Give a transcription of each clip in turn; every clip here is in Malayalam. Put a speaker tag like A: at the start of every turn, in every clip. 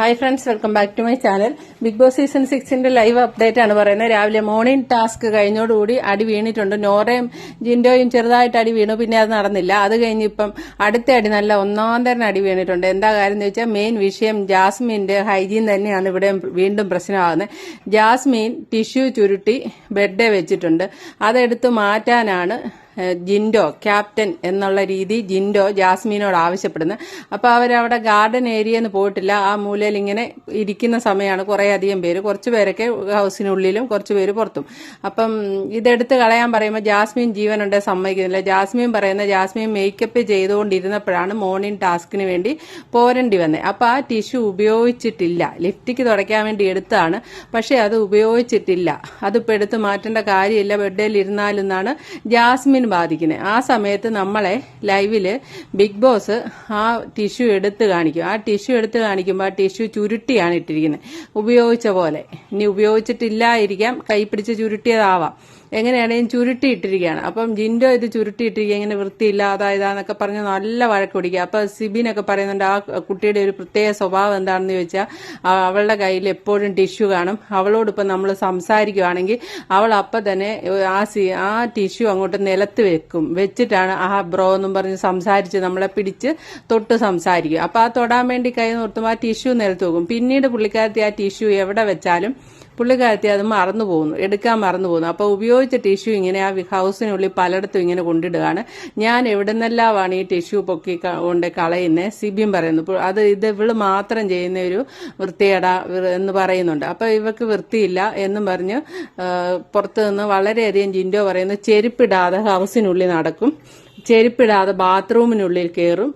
A: Hi friends welcome back to my channel Bigg Boss season സിക്സിന്റെ live update ആണ് പറയുന്നത്. രാവിലെ മോർണിംഗ് ടാസ്ക് കഴിഞ്ഞോടുകൂടി അടി വീണിട്ടുണ്ട്. നോറയും ജിൻഡോയും ചെറുതായിട്ട് അടി വീണു പിന്നെ അത് നടന്നില്ല. അത് കഴിഞ്ഞ് ഇപ്പം അടുത്ത അടി നല്ല ഒന്നാം തരം അടി വീണിട്ടുണ്ട്. എന്താ കാര്യം എന്ന് വെച്ചാൽ മെയിൻ വിഷയം ജാസ്മിന്റെ ഹൈജീൻ തന്നെയാണ്. ഇവിടെ വീണ്ടും പ്രശ്നമാകുന്നത്. ജാസ്മിൻ ടിഷ്യൂ ചുരുട്ടി ബെഡ് വെച്ചിട്ടുണ്ട്. അതെടുത്ത് മാറ്റാനാണ് ജിൻഡോ ക്യാപ്റ്റൻ എന്നുള്ള രീതി ജിൻഡോ ജാസ്മിനോട് ആവശ്യപ്പെടുന്നത് അപ്പോൾ അവരവിടെ ഗാർഡൻ ഏരിയ എന്ന് പോയിട്ടില്ല. ആ മൂലയിൽ ഇങ്ങനെ ഇരിക്കുന്ന സമയമാണ് കുറേ അധികം പേര്. കുറച്ച് പേരൊക്കെ ഹൗസിനുള്ളിലും കുറച്ച് പേര് പുറത്തും. അപ്പം ഇതെടുത്ത് കളയാൻ പറയുമ്പോൾ ജാസ്മിൻ ജീവനുണ്ട് സമ്മതിക്കുന്നില്ല. ജാസ്മിൻ പറയുന്ന ജാസ്മിൻ മേക്കപ്പ് ചെയ്തുകൊണ്ടിരുന്നപ്പോഴാണ് മോർണിംഗ് ടാസ്കിന് വേണ്ടി പോരേണ്ടി വന്നത് അപ്പോൾ ആ ടിഷ്യു ഉപയോഗിച്ചിട്ടില്ല. ലിഫ്റ്റിക്ക് തുടയ്ക്കാൻ വേണ്ടി എടുത്താണ്. പക്ഷേ അത് ഉപയോഗിച്ചിട്ടില്ല. അതിപ്പോൾ എടുത്ത് മാറ്റേണ്ട കാര്യമില്ല. ബെഡിൽ ഇരുന്നാലെന്നാണ് ജാസ്മിൻ ബാധിക്കുന്നത് ആ സമയത്ത് നമ്മളെ ലൈവിൽ ബിഗ് ബോസ് ആ ടിഷ്യൂ എടുത്ത് കാണിക്കും. ആ ടിഷ്യൂ എടുത്ത് കാണിക്കുമ്പോൾ ആ ടിഷ്യൂ ചുരുട്ടിയാണ് ഇട്ടിരിക്കുന്നത് ഉപയോഗിച്ച പോലെ. ഇനി ഉപയോഗിച്ചിട്ടില്ലായിരിക്കാം. കൈ പിടിച്ച് ചുരുട്ടിയതാവാം. എങ്ങനെയാണെങ്കിലും ചുരുട്ടിയിട്ടിരിക്കുകയാണ്. അപ്പം ജിൻഡോ ഇത് ചുരുട്ടിയിട്ടിരിക്കുക ഇങ്ങനെ വൃത്തിയില്ല അതായതാന്നൊക്കെ പറഞ്ഞ് നല്ല വഴക്ക് പിടിക്കുക. അപ്പൊ സിബിനൊക്കെ പറയുന്നുണ്ട് ആ കുട്ടിയുടെ ഒരു പ്രത്യേക സ്വഭാവം എന്താണെന്ന് ചോദിച്ചാൽ അവളുടെ കയ്യിൽ എപ്പോഴും ടിഷ്യൂ കാണും. അവളോട് ഇപ്പം നമ്മൾ സംസാരിക്കുകയാണെങ്കിൽ അവൾ അപ്പം തന്നെ ആ സി ആ ടിഷ്യൂ അങ്ങോട്ട് നിലത്ത് വെക്കും. വെച്ചിട്ടാണ് ആ ബ്രോ എന്നും പറഞ്ഞ് സംസാരിച്ച് നമ്മളെ പിടിച്ച് തൊട്ട് സംസാരിക്കും. അപ്പം ആ തൊടാൻ വേണ്ടി കൈ നിർത്തുമ്പോൾ ആ ടിഷ്യൂ നിലത്ത് വെക്കും. പിന്നീട് പുള്ളിക്കാരത്തി ആ ടിഷ്യൂ എവിടെ വെച്ചാലും പുള്ളിക്കാരത്തി അത് മറന്നു പോകുന്നു എടുക്കാൻ മറന്നു പോകുന്നു. അപ്പോൾ ഉപയോഗിച്ച ടിഷ്യൂ ഇങ്ങനെ ആ ഹൗസിനുള്ളിൽ പലയിടത്തും ഇങ്ങനെ കൊണ്ടിടുകയാണ്. ഞാൻ എവിടെ നിന്നെല്ലാമാണ് ഈ ടിഷ്യൂ പൊക്കി കൊണ്ട് കളയുന്നത് സിബിയും പറയുന്നു. അത് ഇത് ഇവൾ മാത്രം ചെയ്യുന്ന ഒരു വൃത്തിയട എന്ന് പറയുന്നുണ്ട്. അപ്പോൾ ഇവക്ക് വൃത്തിയില്ല എന്നും പറഞ്ഞ് പുറത്ത് നിന്ന് വളരെയധികം ജിൻഡോ പറയുന്നു ചെരുപ്പിടാതെ ഹൗസിനുള്ളിൽ നടക്കും. ചെരുപ്പിടാതെ ബാത്റൂമിനുള്ളിൽ കയറും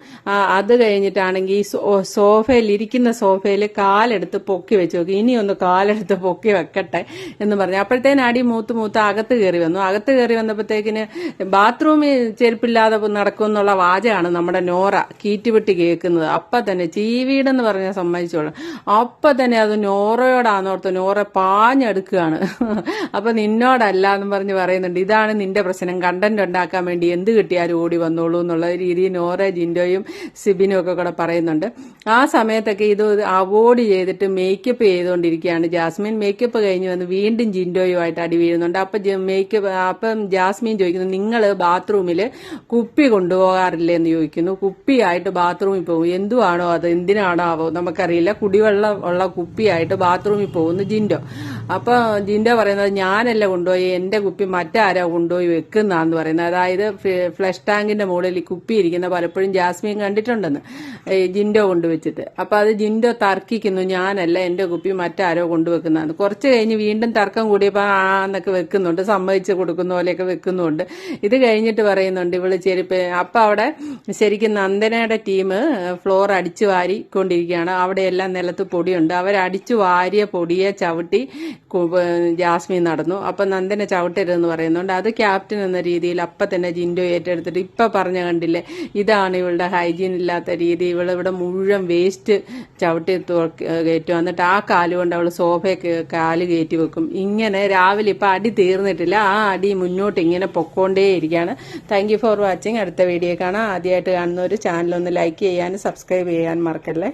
A: അത് കഴിഞ്ഞിട്ടാണെങ്കിൽ സോഫയിൽ ഇരിക്കുന്ന സോഫയിൽ കാലെടുത്ത് പൊക്കി വെച്ച് നോക്കി. ഇനി ഒന്ന് കാലെടുത്ത് പൊക്കി വെക്കട്ടെ എന്ന് പറഞ്ഞു. അപ്പോഴത്തേന് അടി മൂത്ത് മൂത്ത് അകത്ത് കയറി വന്നു. അകത്ത് കയറി വന്നപ്പോഴത്തേക്കിന് ബാത്റൂമിൽ ചെരുപ്പില്ലാതെ നടക്കും എന്നുള്ള വാചകമാണ് നമ്മുടെ നോറ കീറ്റുവിട്ടി കേൾക്കുന്നത്. അപ്പൊ തന്നെ ചീവീടെന്ന് പറഞ്ഞ സമ്മതിച്ചോളാം അപ്പൊ തന്നെ അത് നോറയോടാന്നോർത്ത് നോറ പാഞ്ഞെടുക്കുകയാണ്. അപ്പൊ നിന്നോടല്ല എന്ന് പറഞ്ഞ് പറയുന്നുണ്ട്. ഇതാണ് നിന്റെ പ്രശ്നം. കണ്ടന്റ് ഉണ്ടാക്കാൻ വേണ്ടി എന്ത് കിട്ടിയാലും ഓടി വന്നോളൂ എന്നുള്ള രീതിയിൽ നോറ ജിൻഡോയും സിബിനും ഒക്കെ കൂടെ പറയുന്നുണ്ട്. ആ സമയത്തൊക്കെ ഇത് അവോയ്ഡ് ചെയ്തിട്ട് മേക്കപ്പ് ചെയ്തുകൊണ്ടിരിക്കുകയാണ്. ജാസ്മിൻ മേക്കപ്പ് കഴിഞ്ഞ് വന്ന് വീണ്ടും ജിൻഡോയുമായിട്ട് അടി വീഴുന്നുണ്ട്. അപ്പൊ മേക്കപ്പ് അപ്പം ജാസ്മിൻ ചോദിക്കുന്നു നിങ്ങൾ ബാത്റൂമിൽ കുപ്പി കൊണ്ടുപോകാറില്ലേ? എന്ന് ചോദിക്കുന്നു. കുപ്പിയായിട്ട് ബാത്റൂമിൽ പോകും. എന്തുവാണോ അത്? എന്തിനാണോ ആവോ നമുക്കറിയില്ല. കുടിവെള്ളം ഉള്ള കുപ്പിയായിട്ട് ബാത്റൂമിൽ പോകുന്നു ജിൻഡോ. അപ്പൊ ജിൻഡോ പറയുന്നത് ഞാനല്ല കൊണ്ടുപോയി. എന്റെ കുപ്പി മറ്റാരോ കൊണ്ടുപോയി വെക്കുന്നാന്ന് പറയുന്നത്. അതായത് ഫ്ലഷ് ടാങ്കിന്റെ മുകളിൽ കുപ്പിയിരിക്കുന്ന പലപ്പോഴും ജാസ്മിൻ കണ്ടിട്ടുണ്ടെന്ന് ജിൻഡോ കൊണ്ടുവച്ചിട്ട്. അപ്പൊ അത് ജിൻഡോ തർക്കിക്കുന്നു ഞാനല്ല എന്റെ കുപ്പി മറ്റാരോ കൊണ്ടുവെക്കുന്നതാണ് കുറച്ച് കഴിഞ്ഞ് വീണ്ടും തർക്കം കൂടിയപ്പോൾ ആ എന്നൊക്കെ വെക്കുന്നുണ്ട് സമ്മതിച്ച് കൊടുക്കുന്ന പോലെയൊക്കെ വെക്കുന്നുണ്ട്. ഇത് കഴിഞ്ഞിട്ട് പറയുന്നുണ്ട് ഇവൾ ചെരുപ്പ് അപ്പൊ അവിടെ ശരിക്കും നന്ദനയുടെ ടീം ഫ്ലോർ അടിച്ചു വാരിക്കൊണ്ടിരിക്കുകയാണ്. അവിടെയെല്ലാം നിലത്ത് പൊടിയുണ്ട്. അവരടിച്ചു വാരിയ പൊടിയെ ചവിട്ടി ജാസ്മിൻ നടന്നു. അപ്പൊ നന്ദന ചവിട്ടരുതെന്ന് പറയുന്നുണ്ട്. അത് ക്യാപ്റ്റൻ എന്ന രീതിയിൽ അപ്പൊ തന്നെ ജിൻഡോ ഏറ്റെടുത്തിട്ട് ഇപ്പൊ പറഞ്ഞ കണ്ടില്ലേ? ഇതാണ് ഇവളുടെ ഹൈജീൻ ഇല്ലാത്ത രീതി. ഇവൾ ഇവിടെ മുഴുവൻ വേസ്റ്റ് ചവിട്ടി കയറ്റും എന്നിട്ട് ആ കാൽ കൊണ്ട് അവൾ സോഫയൊക്കെ കാൽ കയറ്റി വെക്കും. ഇങ്ങനെ രാവിലെ ഇപ്പം അടി തീർന്നിട്ടില്ല. ആ അടി മുന്നോട്ട് ഇങ്ങനെ പൊക്കോണ്ടേയിരിക്കുകയാണ് താങ്ക് ഫോർ വാച്ചിങ് അടുത്ത വീഡിയോ കാണാം. ആദ്യമായിട്ട് കാണുന്നവർ ചാനലൊന്ന് ലൈക്ക് ചെയ്യാനും സബ്സ്ക്രൈബ് ചെയ്യാനും മറക്കല്ലേ?